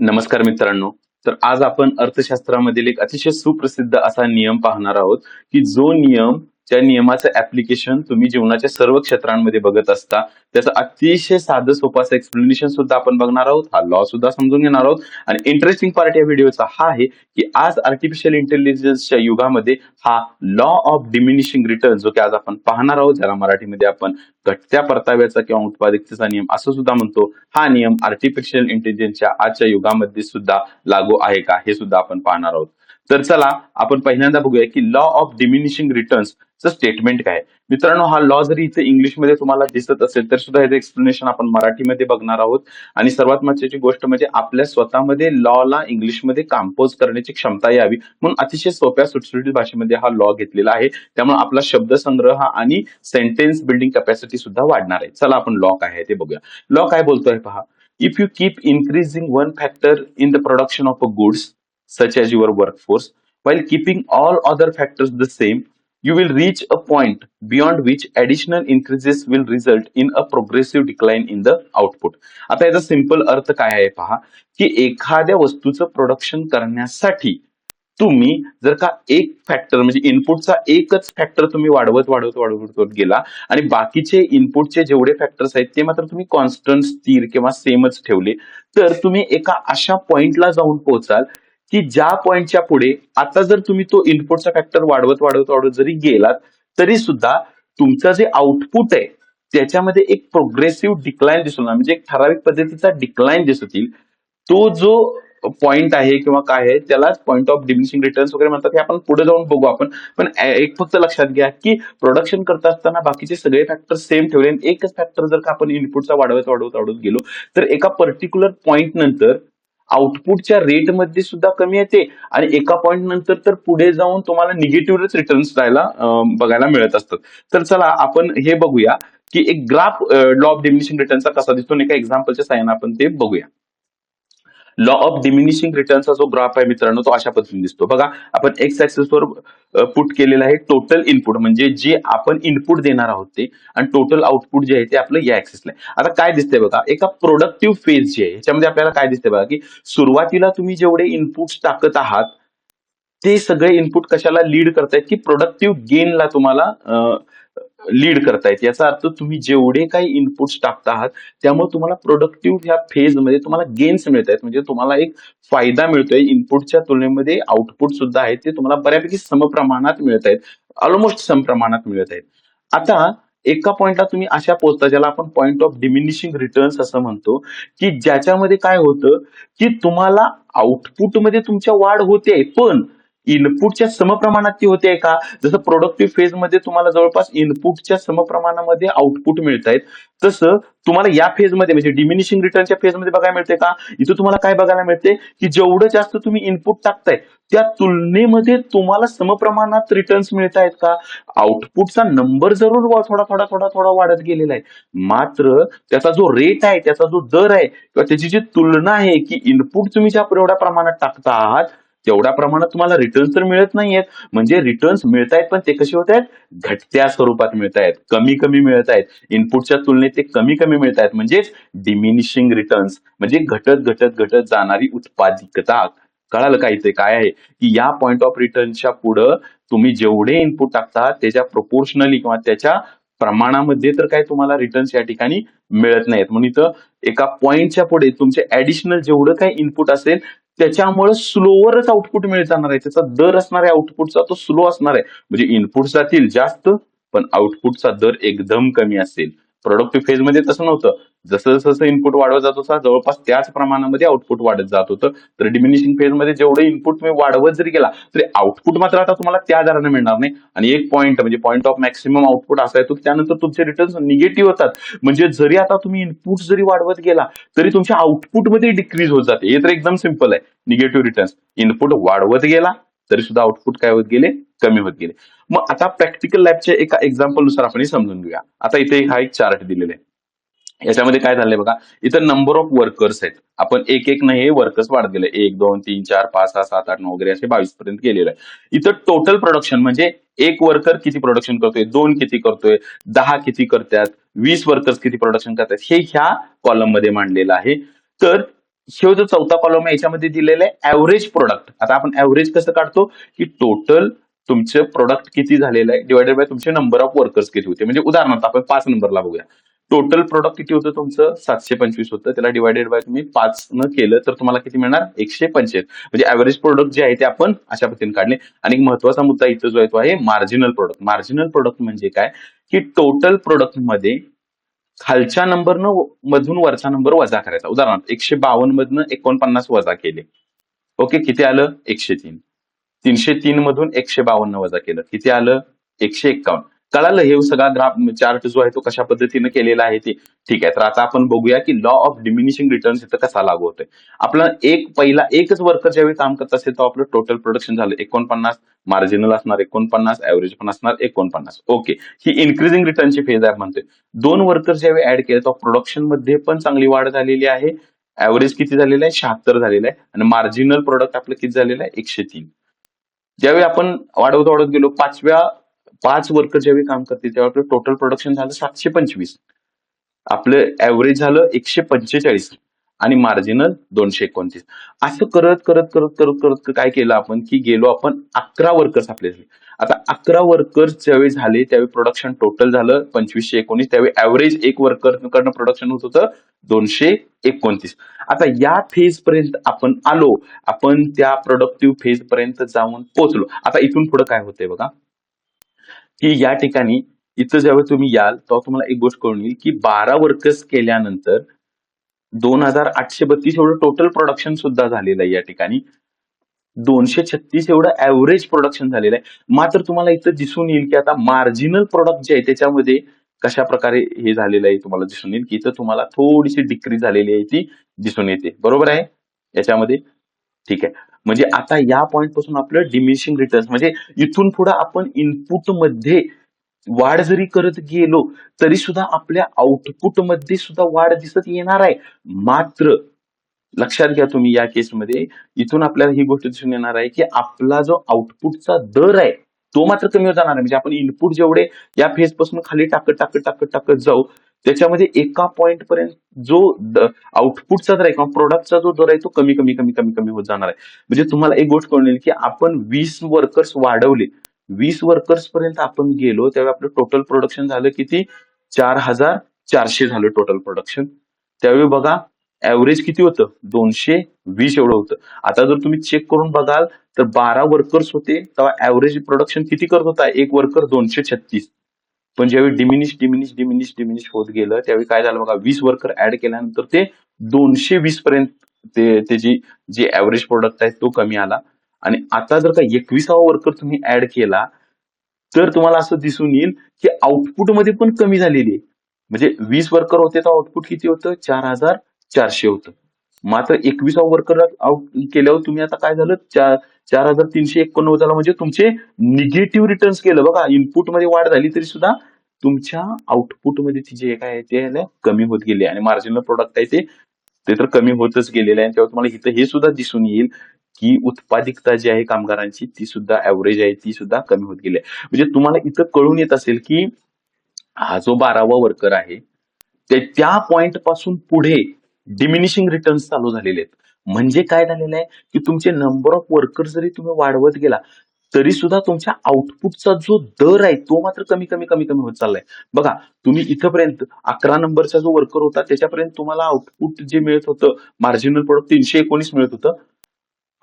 नमस्कार मित्रांनो. तर आज आपण अर्थशास्त्रामधील एक अतिशय सुप्रसिद्ध असा नियम पाहणार आहोत की जो नियम त्या नियमाचं ऍप्लिकेशन तुम्ही जीवनाच्या सर्व क्षेत्रांमध्ये बघत असता त्याचं अतिशय साधं सोपाचं एक्सप्लेनेशन सुद्धा आपण बघणार आहोत. हा लॉ सुद्धा समजून घेणार आहोत. आणि इंटरेस्टिंग पार्ट या व्हिडिओचा हा आहे की आज आर्टिफिशियल इंटेलिजन्सच्या युगामध्ये हा लॉ ऑफ डिमिनिशिंग रिटर्न जो की आज आपण पाहणार आहोत ज्याला मराठीमध्ये आपण घटत्या परताव्याचा किंवा उत्पादकतेचा नियम असं सुद्धा म्हणतो हा नियम आर्टिफिशियल इंटेलिजन्सच्या आजच्या युगामध्ये सुद्धा लागू आहे का हे सुद्धा आपण पाहणार आहोत. तर चला आपण पहिल्यांदा बघूया की law of diminishing returns statement काय? मित्रांनो हा लॉ जरी इथे इंग्लिशमध्ये तुम्हाला दिसत असेल तर सुद्धा याचं एक्सप्लेनेशन आपण मराठीमध्ये बघणार आहोत. आणि सर्वात महत्वाची गोष्ट म्हणजे आपल्या स्वतःमध्ये लॉला इंग्लिशमध्ये काम्पोज करण्याची क्षमता यावी. म्हणून अतिशय सोप्या सुटसुटीत भाषेमध्ये हा लॉ घेतलेला आहे. त्यामुळे आपला शब्दसंग्रह आणि सेंटेन्स बिल्डिंग कॅपॅसिटी सुद्धा वाढणार आहे. चला आपण लॉ काय आहे ते बघूया. लॉ काय बोलतोय पहा. If you keep increasing one factor in the production of a goods such as your workforce while keeping all other factors the same, you will reach a point beyond which additional increases will result in a progressive decline in the output. आता याचा simple अर्थ काय आहे पहा की एखाद्या वस्तूचं production करण्यासाठी तुम्ही जर का एक फॅक्टर म्हणजे इनपुटचा एकच फॅक्टर तुम्ही वाढवत वाढवत वाढवत गेला आणि बाकीचे इनपुटचे जेवढे फॅक्टर्स आहेत ते मात्र तुम्ही कॉन्स्टंट स्थिर किंवा सेमच ठेवले तर तुम्ही एका अशा पॉइंटला जाऊन पोहोचाल की ज्या पॉइंटच्या पुढे आता जर तुम्ही तो इनपुटचा फॅक्टर वाढवत वाढवत वाढवत जरी गेलात तरी सुद्धा तुमचं जे आउटपुट आहे त्याच्यामध्ये एक प्रोग्रेसिव्ह डिक्लाइन दिसून म्हणजे एक ठराविक पद्धतीचा डिक्लाइन दिसत येईल तो जो पॉइंट आहे किंवा काय आहे त्यालाच पॉइंट ऑफ डिमिनिशिंग रिटर्न्स वगैरे म्हणतात. हे आपण पुढे जाऊन बघू आपण. पण एक फक्त लक्षात घ्या की प्रोडक्शन करत असताना बाकीचे सगळे फॅक्टर सेम ठेवले. आणि एकच फॅक्टर जर का आपण इनपुटचा वाढवत वाढवत वाढवत गेलो तर एका पर्टिक्युलर पॉइंट नंतर आउटपुटच्या रेटमध्ये सुद्धा कमी येते आणि एका पॉईंट नंतर तर पुढे जाऊन तुम्हाला निगेटिव्हच रिटर्न्स राहायला बघायला मिळत असतात. तर चला आपण हे बघूया की एक ग्राफ लॉ ऑफ डिमिनिशिंग रिटर्नचा कसा दिसतो एका एक्झाम्पलच्या साह्याने आपण ते बघूया. लॉ ऑफ डिमिनिशिंग रिटर्नचा जो ग्राफ आहे मित्रांनो तो अशा पद्धतीने दिसतो. बघा आपण एक्स ऍक्सिसवर पुट केलेलं आहे टोटल इनपुट म्हणजे जे आपण इनपुट देणार आहोत ते आणि टोटल आउटपुट जे आहे ते आपलं या ऍक्सेसला आहे. आता काय दिसतंय बघा एका प्रोडक्टिव्ह फेज जे आहे याच्यामध्ये आपल्याला काय दिसतंय बघा की सुरुवातीला तुम्ही जेवढे इनपुट टाकत आहात ते सगळे इनपुट कशाला लीड करतायत की प्रोडक्टिव्ह गेनला तुम्हाला लीड करतायत. याचा अर्थ तुम्ही जेवढे काही इनपुट्स टाकता आहात त्यामुळे तुम्हाला प्रोडक्टिव्ह ह्या फेजमध्ये तुम्हाला गेन्स मिळत आहेत म्हणजे तुम्हाला एक फायदा मिळतोय. इनपुटच्या तुलनेमध्ये आउटपुट सुद्धा आहेत ते तुम्हाला बऱ्यापैकी समप्रमाणात मिळत आहेत ऑलमोस्ट समप्रमाणात मिळत आहेत आता एका पॉइंटला तुम्ही अशा पोहोचता ज्याला आपण पॉइंट ऑफ डिमिनिशिंग रिटर्न्स असं म्हणतो की ज्याच्यामध्ये काय होतं की तुम्हाला आउटपुटमध्ये तुमच्या वाढ होते पण इनपुटच्या समप्रमाणात ती होते का? जसं प्रोडक्टिव्ह फेजमध्ये तुम्हाला जवळपास इनपुटच्या समप्रमाणामध्ये आउटपुट मिळत आहेत तसं तुम्हाला या फेजमध्ये म्हणजे डिमिनिशिंग रिटर्नच्या फेजमध्ये बघायला मिळते का? इथं तुम्हाला काय बघायला मिळते की जेवढं जास्त तुम्ही इनपुट टाकताय त्या तुलनेमध्ये तुम्हाला समप्रमाणात रिटर्न्स मिळत आहेत का? आउटपुटचा नंबर जरूर थोडा थोडा थोडा थोडा वाढत गेलेला आहे. मात्र त्याचा जो रेट आहे त्याचा जो दर आहे किंवा त्याची जी तुलना आहे की इनपुट तुम्ही ज्या एवढ्या प्रमाणात टाकता आहात तेवढ्या प्रमाणात तुम्हाला रिटर्न्स तर मिळत नाहीयेत. म्हणजे रिटर्न्स मिळत आहेत पण ते कसे होत आहेत घटत्या स्वरूपात मिळत आहेत कमी कमी मिळत आहेत इनपुटच्या तुलनेत ते कमी कमी मिळत आहेत म्हणजेच डिमिनिशिंग रिटर्न्स म्हणजे घटत घटत घटत जाणारी उत्पादिकता. कळालं का इथे? काय आहे? की या पॉइंट ऑफ रिटर्नच्या पुढं तुम्ही जेवढे इनपुट टाकता त्याच्या प्रोपोर्शनली किंवा त्याच्या प्रमाणामध्ये तर काय तुम्हाला रिटर्न्स या ठिकाणी मिळत नाहीत. म्हणून इथं एका पॉइंटच्या पुढे तुमचे ऍडिशनल जेवढं काही इनपुट असेल त्याच्यामुळे स्लोवरच आउटपुट मिळत जाणार आहे त्याचा दर असणार आहे आउटपुटचा तो स्लो असणार आहे. म्हणजे इनपुट जातील जास्त पण आउटपुटचा दर एकदम कमी असेल. प्रोडक्टिव्ह फेजमध्ये तसं नव्हतं. जसं जसं इनपुट वाढवत जात होता जवळपास त्याच प्रमाणामध्ये आउटपुट वाढत जात होतं. तर डिमिनिशिंग फेजमध्ये जेवढं इनपुट तुम्ही वाढवत जरी गेला तरी आउटपुट मात्र आता तुम्हाला त्या दराने मिळणार नाही. आणि एक पॉईंट म्हणजे पॉईंट ऑफ मॅक्सिमम आउटपुट असा येतो. त्यानंतर तुमचे रिटर्न्स निगेटिव्ह होतात. म्हणजे जरी आता तुम्ही इनपुट जरी वाढवत गेला तरी तुमच्या आउटपुटमध्ये डिक्रीज होत जाते. हे तर एकदम सिंपल आहे. निगेटिव्ह रिटर्न्स इनपुट वाढवत गेला तरी सुद्धा आउटपुट काय होत गेले? कमी होत गेले. मग आता प्रॅक्टिकल लॅबच्या एका एक्झाम्पलनुसार आपण हे समजून घेऊया. आता इथे हा एक चार्ट दिलेला आहे. याच्यामध्ये काय झालंय बघा इथं नंबर ऑफ वर्कर्स आहेत. आपण एक एक नाही हे वर्कर्स वाढत गेले एक दोन तीन चार पाच सहा सात आठ नऊ वगैरे असे बावीस पर्यंत गेलेलं आहे. इथं टोटल प्रोडक्शन म्हणजे एक वर्कर किती प्रोडक्शन करतोय? दोन किती करतोय? दहा किती करतात वीस वर्कर्स किती प्रोडक्शन करतात? हे ह्या कॉलममध्ये मांडलेलं आहे. तर हे जो चौथा कॉलम आहे याच्यामध्ये दिलेलं आहे ऍव्हरेज प्रोडक्ट आता आपण ऍव्हरेज कसं काढतो? की टोटल तुमचं प्रोडक्ट किती झालेलं आहे डिवायडेड बाय तुमचे नंबर ऑफ वर्कर्स किती होते? म्हणजे उदाहरणार्थ आपण पाच नंबरला बघूया. टोटल प्रोडक्ट किती होतं तुमचं? सातशे पंचवीस होतं. त्याला डिवायडेड बाय तुम्ही पाच न केलं तर तुम्हाला किती मिळणार? एकशे पंचवीस म्हणजे ऍव्हरेज प्रोडक्ट जे आहे ते आपण अशा पद्धतीने काढले. आणि एक महत्त्वाचा मुद्दा इथं जो आहे तो आहे मार्जिनल प्रोडक्ट मार्जिनल प्रोडक्ट म्हणजे काय? की टोटल प्रोडक्टमध्ये खालच्या नंबरनं मधून वरचा नंबर वजा करायचा. उदाहरणार्थ एकशे बावन्न मधनं एकोणपन्नास वजा केले. ओके किती आलं? एकशे तीन. तीनशे तीन मधून एकशे बावन्न वजा केलं. किती आलं? एकशे एक्कावन्न कळालं हे सगळा ग्राफ चार्ट जो आहे तो कशा पद्धतीने केलेला आहे ते. ठीक आहे तर आता आपण बघूया की लॉ ऑफ डिमिनिशिंग रिटर्न्स इथं कसा लागू होतोय. आपला एक पहिला एकच वर्कर ज्यावेळी काम करत असेल तर आपलं टोटल प्रोडक्शन झालं एकोणपन्नास. मार्जिनल असणार एकोणपन्नास ऍव्हरेज पण असणार एकोणपन्नास. ओके ही इन्क्रीजिंग रिटर्नची फेज आहे म्हणतोय. दोन वर्कर ज्यावेळी ऍड केले तर प्रोडक्शनमध्ये पण चांगली वाढ झालेली आहे. ऍव्हरेज किती झालेलं आहे? शहात्तर झालेलं आहे. आणि मार्जिनल प्रोडक्ट आपलं किती झालेलं आहे? एकशे तीन. ज्यावेळी आपण वाढवत वाढवत गेलो पाचव्या पाच वर्कर ज्यावेळी काम करतील तेव्हा आपलं टोटल प्रोडक्शन झालं सातशे पंचवीस. आपलं ऍव्हरेज झालं एकशे पंचेचाळीस आणि मार्जिनल दोनशे एकोणतीस. असं करत करत करत करत करत काय केलं आपण की गेलो आपण अकरा वर्कर्स आपले झाले. आता अकरा वर्कर्स ज्यावेळी झाले त्यावेळी प्रोडक्शन टोटल झालं पंचवीसशे एकोणीस त्यावेळी ऍव्हरेज एक वर्कर कडनं प्रोडक्शन होत होतं दोनशे एकोणतीस. आता या फेज पर्यंत आपण आलो आपण त्या प्रोडक्टिव्ह फेज पर्यंत जाऊन पोहोचलो. आता इथून पुढे काय होतंय बघा? की या ठिकाणी इथं जेव्हा तुम्ही याल तेव्हा तुम्हाला एक गोष्ट कळून येईल की बारा वर्कर्स केल्यानंतर दोन हजार आठशे बत्तीस एवढं टोटल प्रोडक्शन सुद्धा झालेलं आहे या ठिकाणी. दोनशे छत्तीस एवढं ऍव्हरेज प्रोडक्शन झालेलं आहे. मात्र तुम्हाला इथं दिसून येईल की आता मार्जिनल प्रोडक्ट जे आहे त्याच्यामध्ये कशा प्रकारे हे झालेलं आहे तुम्हाला दिसून येईल की इथं तुम्हाला थोडीशी डिक्रीज झालेली आहे ती दिसून येते. बरोबर आहे? याच्यामध्ये. ठीक आहे. म्हणजे आता या पॉईंटपासून आपलं डिमिनिशिंग रिटर्न्स म्हणजे इथून पुढे आपण इनपुटमध्ये वाढ जरी करत गेलो तरी सुद्धा आपल्या आउटपुटमध्ये सुद्धा वाढ दिसत येणार आहे. मात्र लक्षात घ्या तुम्ही या केसमध्ये इथून आपल्याला ही गोष्ट दिसून येणार आहे की आपला जो आउटपुटचा दर आहे तो मात्र कमी होत जाणार आहे. म्हणजे आपण इनपुट जेवढे या फेजपासून खाली टाकत टाकत टाकत टाकत जाऊ त्याच्यामध्ये एका पॉइंट पर्यंत जो आउटपुटचा दर आहे किंवा प्रोडक्टचा जो दर आहे तो कमी कमी कमी कमी कमी होत जाणार आहे. म्हणजे तुम्हाला एक गोष्ट कळून येईल की आपण वीस वर्कर्स वाढवले. वीस वर्कर्स पर्यंत आपण गेलो त्यावेळी आपलं टोटल प्रोडक्शन झालं किती? चार हजार चारशे झालं टोटल प्रोडक्शन त्यावेळी बघा ऍव्हरेज किती होतं? दोनशे वीस एवढं होतं. आता जर तुम्ही चेक करून बघाल तर बारा वर्कर्स होते तेव्हा ऍव्हरेज प्रोडक्शन किती करत होता? एक वर्कर दोनशे छत्तीस. पण ज्यावेळी डिमिनिश डिमिनिश डिमिनिश डिमिनिश होत गेलं त्यावेळी काय झालं बघा वीस वर्कर ऍड केल्यानंतर ते दोनशे वीस पर्यंत ते त्याची जी ऍव्हरेज प्रोडक्ट आहे तो कमी आला. आणि आता जर का एकविसावा वर्कर तुम्ही ऍड केला तर तुम्हाला असं दिसून येईल की आउटपुटमध्ये पण कमी झालेली आहे. म्हणजे वीस वर्कर होते तर आउटपुट किती होतं? चार हजार चारशे होतं. मात्र एकविसावा वर्कर आउट केल्यावर तुम्ही आता काय झालं? चार चार हजार तीनशे एकोणनव्वद झाला म्हणजे तुमचे निगेटिव्ह रिटर्न्स केलं. बघा इनपुटमध्ये वाढ झाली तरी सुद्धा तुमच्या आउटपुटमध्ये जे काय आहे ते कमी होत गेले आणि मार्जिनल प्रोडक्ट आहे ते ते तर कमी होतच गेलेलं आहे. तेव्हा तुम्हाला इथं हे सुद्धा दिसून येईल की उत्पादिकता जी आहे कामगारांची ती सुद्धा ऍव्हरेज आहे ती सुद्धा कमी होत गेली आहे. म्हणजे तुम्हाला इथं कळून येत असेल की हा जो बारावा वर्कर आहे ते त्या पॉइंटपासून पुढे डिमिनिशिंग रिटर्न्स चालू झालेले आहेत. म्हणजे काय झालेलं आहे? की तुमचे नंबर ऑफ वर्कर जरी तुम्ही वाढवत गेला तरी सुद्धा तुमच्या आउटपुटचा जो दर आहे तो मात्र कमी कमी कमी कमी होत चाललाय. बघा तुम्ही इथपर्यंत अकरा नंबरचा जो वर्कर होता त्याच्यापर्यंत तुम्हाला आउटपुट जे मिळत होतं मार्जिनल प्रोडक्ट तीनशे एकोणीस मिळत होतं.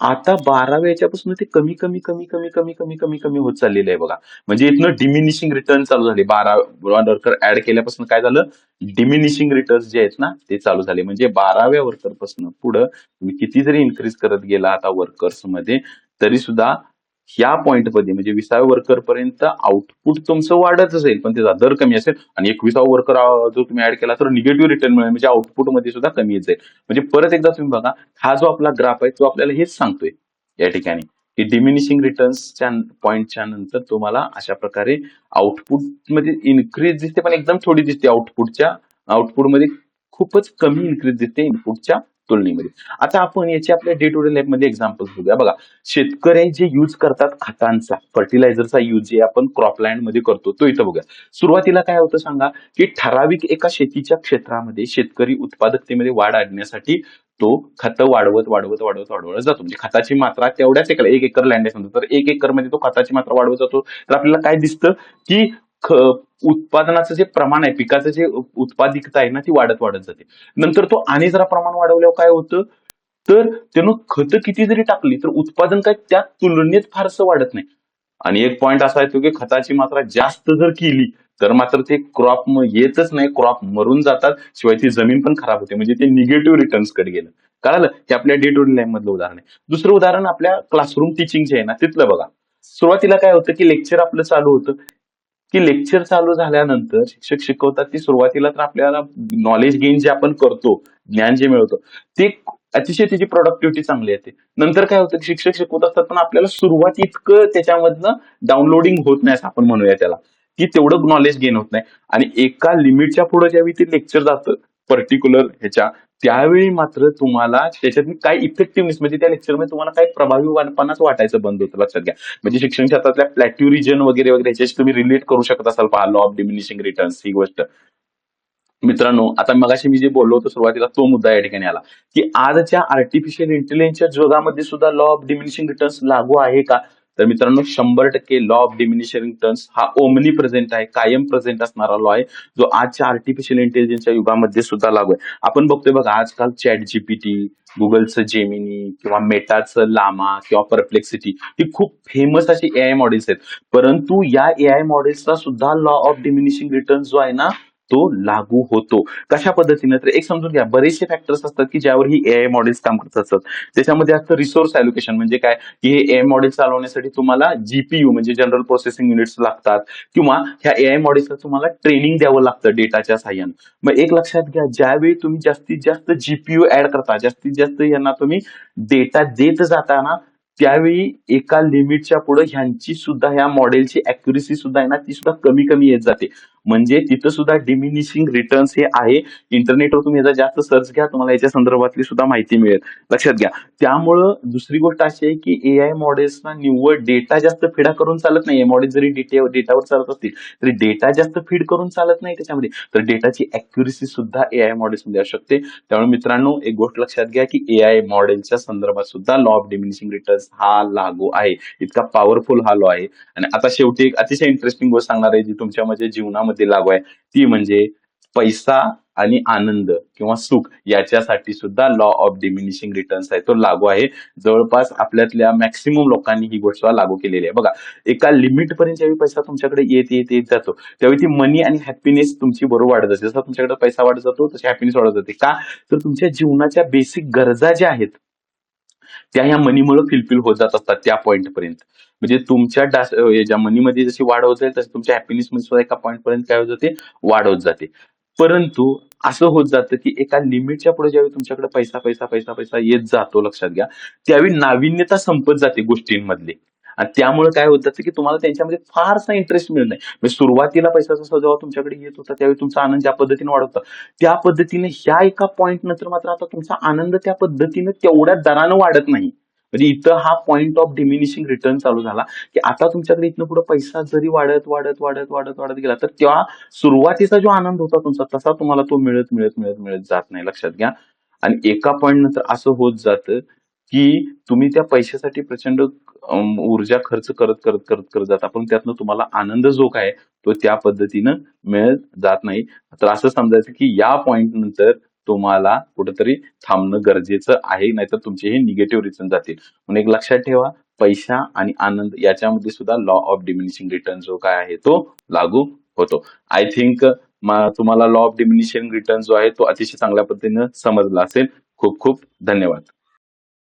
आता बाराव्या याच्यापासून ते कमी कमी कमी कमी कमी कमी कमी कमी होत चाललेलं आहे बघा. म्हणजे इथनं डिमिनिशिंग रिटर्न चालू झाले. बारा वर्कर ऍड केल्यापासून काय झालं? डिमिनिशिंग रिटर्न्स जे आहेत ना ते चालू झाले. म्हणजे बाराव्या वर्करपासून पुढं तुम्ही किती जरी इन्क्रीज करत गेला आता वर्कर्समध्ये तरी सुद्धा ह्या पॉईंटमध्ये म्हणजे विसाव्या वर्कर पर्यंत आउटपुट तुमचं वाढत असेल पण त्याचा दर कमी असेल आणि एकविसावा वर्कर जो तुम्ही ऍड केला तर निगेटिव्ह रिटर्न मिळेल म्हणजे आउटपुटमध्ये सुद्धा कमी येत जाईल. म्हणजे परत एकदा तुम्ही बघा हा जो आपला ग्राफ आहे तो आपल्याला हेच सांगतोय या ठिकाणी की डिमिनिशिंग रिटर्न्सच्या पॉईंटच्या नंतर तुम्हाला अशा प्रकारे आउटपुटमध्ये इन्क्रीज दिसते पण एकदम थोडी दिसते आउटपुटच्या आउटपुटमध्ये खूपच कमी इन्क्रीज दिसते इनपुटच्या तुलनेमध्ये. आता आपण याचे आपल्या डे टू डे लाईफमध्ये एक्झाम्पल्स बघूया. बघा शेतकरी जे युज करतात खतांचा फर्टिलायझरचा युज जे आपण क्रॉपलँडमध्ये करतो तो इथं बघूया. सुरुवातीला काय होतं सांगा की ठराविक एका शेतीच्या क्षेत्रामध्ये शेतकरी उत्पादकतेमध्ये वाढ आणण्यासाठी तो खतं वाढवत वाढवत वाढवत वाढवत जातो. म्हणजे खताची मात्रा तेवढ्याच एकर एक एकर लँड आहे समजा तर एक एकरमध्ये तो खताची मात्रा वाढवत जातो. तर आपल्याला काय दिसतं की उत्पादनाचं जे प्रमाण आहे पिकाचं जे उत्पादिकता आहे ना ती वाढत वाढत जाते. नंतर तो आणि जरा प्रमाण वाढवल्यावर काय होतं? तर त्यानं खतं किती जरी टाकली तर उत्पादन काय त्या तुलनेत फारसं वाढत नाही. आणि एक पॉइंट असा येतो की खताची मात्रा जास्त जर केली तर मात्र ते क्रॉप येतच नाही. क्रॉप मरून जातात. शिवाय ती जमीन पण खराब होते. म्हणजे ते निगेटिव्ह रिटर्न्सकडे गेलं. कळालं? हे आपल्या डे टू डे लाईफ मधलं उदाहरण आहे. दुसरं उदाहरण आपल्या क्लासरूम टीचिंग जे आहे ना तिथलं बघा. सुरुवातीला काय होतं की लेक्चर आपलं चालू होतं. की लेक्चर चालू झाल्यानंतर शिक्षक शिकवतात ती सुरुवातीला तर आपल्याला नॉलेज गेन जे आपण करतो ज्ञान जे मिळवतो ते अतिशय त्याची प्रोडक्टिव्हिटी चांगली येते. नंतर काय होतं की शिक्षक शिकवत असतात पण आपल्याला सुरुवात इतकं त्याच्यामधनं डाउनलोडिंग होत नाही असं आपण म्हणूया त्याला की तेवढं नॉलेज गेन होत नाही. आणि एका लिमिटच्या पुढे ज्यावेळी ते लेक्चर जातं पर्टिक्युलर ह्याच्या त्यावेळी मात्र तुम्हाला त्याच्यात काय इफेक्टिव्हनेस म्हणजे त्या लेक्चरमध्ये तुम्हाला काय प्रभावीपणाच वाटायचं बंद होतं लक्षात घ्या. म्हणजे शिक्षण क्षेत्रातल्या प्लॅट्यू रिजन वगैरे वगैरे ह्याच्याशी तुम्ही रिलेट करू शकत असाल पहा लॉ ऑफ डिमिनिशिंग रिटर्न्स ही गोष्ट. मित्रांनो आता मगाशी मी जे बोललो होतो सुरुवातीला तो मुद्दा या ठिकाणी आला. की आजच्या आर्टिफिशियल इंटेलिजन्सच्या जगामध्ये सुद्धा लॉ ऑफ डिमिनिशिंग रिटर्न्स लागू आहे का? तर मित्रांनो शंभर टक्के लॉ ऑफ डिमिनिशरिंग रिटर्न्स हा ओमनी प्रेझेंट आहे कायम प्रेझेंट असणारा लॉ आहे जो आजच्या आर्टिफिशियल इंटेलिजन्सच्या युगामध्ये सुद्धा लागू आहे. आपण बघतोय बघा आजकाल चॅट जीपीटी गुगलचं जेमिनी किंवा मेटाचं लामा किंवा परप्लेक्सिटी ही खूप फेमस अशी एआय मॉडेल्स आहेत. परंतु या एआय मॉडेल्सचा सुद्धा लॉ ऑफ डिमिनिशिंग रिटर्न जो आहे ना तो लागू होतो. कशा पद्धतीने? तर एक समजून घ्या बरेचसे फॅक्टर्स असतात की ज्यावर ही एआय मॉडेल्स काम करत असतात. त्याच्यामध्ये असतं रिसोर्स अलोकेशन म्हणजे काय? की हे एआय मॉडेल चालवण्यासाठी तुम्हाला जीपीयू म्हणजे जनरल प्रोसेसिंग युनिट्स लागतात किंवा ह्या एआय मॉडेल्सला तुम्हाला ट्रेनिंग द्यावं लागतं डेटाच्या साह्यानं. मग एक लक्षात घ्या ज्यावेळी तुम्ही जास्तीत जास्त जीपीयू ऍड करता जास्तीत जास्त यांना तुम्ही डेटा देत जाताना त्यावेळी एका लिमिटच्या पुढे ह्यांची सुद्धा ह्या मॉडेलची अॅक्युरेसी सुद्धा आहे ना ती सुद्धा कमी कमी येत जाते. म्हणजे तिथं सुद्धा डिमिनिशिंग रिटर्न्स हे आहे. इंटरनेटवर तुम्ही याचा जास्त सर्च घ्या तुम्हाला याच्या संदर्भातली सुद्धा माहिती मिळेल. लक्षात घ्या. त्यामुळं दुसरी गोष्ट अशी आहे की एआय मॉडेल्सना निव्वळ डेटा जास्त फिडा करून चालत नाही. मॉडेल जरी डेटा डेटावर चालत असतील तरी डेटा जास्त फीड करून चालत नाही त्याच्यामध्ये. तर डेटाची अॅक्युरेसी सुद्धा एआय मॉडेल्समध्ये असू शकते. त्यामुळे मित्रांनो एक गोष्ट लक्षात घ्या की एआय मॉडेलच्या संदर्भात सुद्धा लॉ ऑफ डिमिनिशिंग रिटर्न्स हा लागू आहे. इतका पॉवरफुल हा लॉ आहे. आणि आता शेवटी एक अतिशय इंटरेस्टिंग गोष्ट सांगणार आहे जी तुमच्या म्हणजे जीवनामध्ये लागू आहे. ती म्हणजे पैसा आणि आनंद किंवा सुख याच्यासाठी सुद्धा लॉ ऑफ डिमिनिशिंग रिटर्न्स आहे. तो लागू आहे. जवळपास आपल्यातल्या मॅक्सिमम लोकांनी ही गोष्ट लागू केलेली आहे. बघा एका लिमिट पर्यंत ज्यावेळी पैसा तुमच्याकडे येत येत येत जातो त्यावेळी ती मनी आणि हॅपीनेस तुमची बरोबर वाढत जाते. जसा तुमच्याकडे पैसा वाढत जातो तशी हॅपीनेस वाढत जाते. का? तर तुमच्या जीवनाच्या बेसिक गरजा ज्या आहेत त्या ह्या मनीमुळे फिलफिल होत जात असतात त्या पॉईंट पर्यंत. म्हणजे तुमच्या याच्या मनीमध्ये जशी वाढ होत जाईल तशी तुमच्या हॅपीनेस मध्ये सुद्धा एका पॉईंट पर्यंत काय होत जाते? वाढ होत जाते. परंतु असं होत जातं की एका लिमिटच्या पुढे ज्यावेळी तुमच्याकडे पैसा पैसा पैसा पैसा येत जातो लक्षात घ्या त्यावेळी नाविन्यता संपत जाते गोष्टींमधली. आणि त्यामुळे काय होत जातं की तुम्हाला त्यांच्यामध्ये फारसा इंटरेस्ट मिळत नाही. म्हणजे सुरुवातीला पैसा जसा जेव्हा तुमच्याकडे येत होता त्यावेळी तुमचा आनंद ज्या पद्धतीने वाढत होता त्या पद्धतीने ह्या एका पॉईंट नंतर मात्र आता तुमचा आनंद त्या पद्धतीने तेवढ्या दरानं वाढत नाही. म्हणजे इथं हा पॉईंट ऑफ डिमिनिशिंग रिटर्न चालू झाला की आता तुमच्याकडे इथनं पुढे पैसा जरी वाढत वाढत वाढत वाढत वाढत गेला तर त्या सुरुवातीचा जो आनंद होता तुमचा तसा तुम्हाला तो मिळत मिळत मिळत मिळत जात नाही लक्षात घ्या. आणि एका पॉईंट नंतर असं होत जातं की तुम्ही त्या पैशासाठी प्रचंड ऊर्जा खर्च करत करत करत करत जाता पण त्यातनं तुम्हाला आनंद जो काय तो त्या पद्धतीनं मिळत जात नाही. तर असं समजायचं की या पॉइंट नंतर तुम्हाला कुठेतरी थांबणं गरजेचं आहे नाहीतर तुमचे हे निगेटिव्ह रिटर्न जातील. म्हणून एक लक्षात ठेवा पैसा आणि आनंद याच्यामध्ये सुद्धा लॉ ऑफ डिमिनिशिंग रिटर्न जो काय आहे तो लागू होतो. आय थिंक तुम्हाला लॉ ऑफ डिमिनिशिंग रिटर्न जो आहे तो अतिशय चांगल्या पद्धतीनं समजला असेल. खूप खूप धन्यवाद.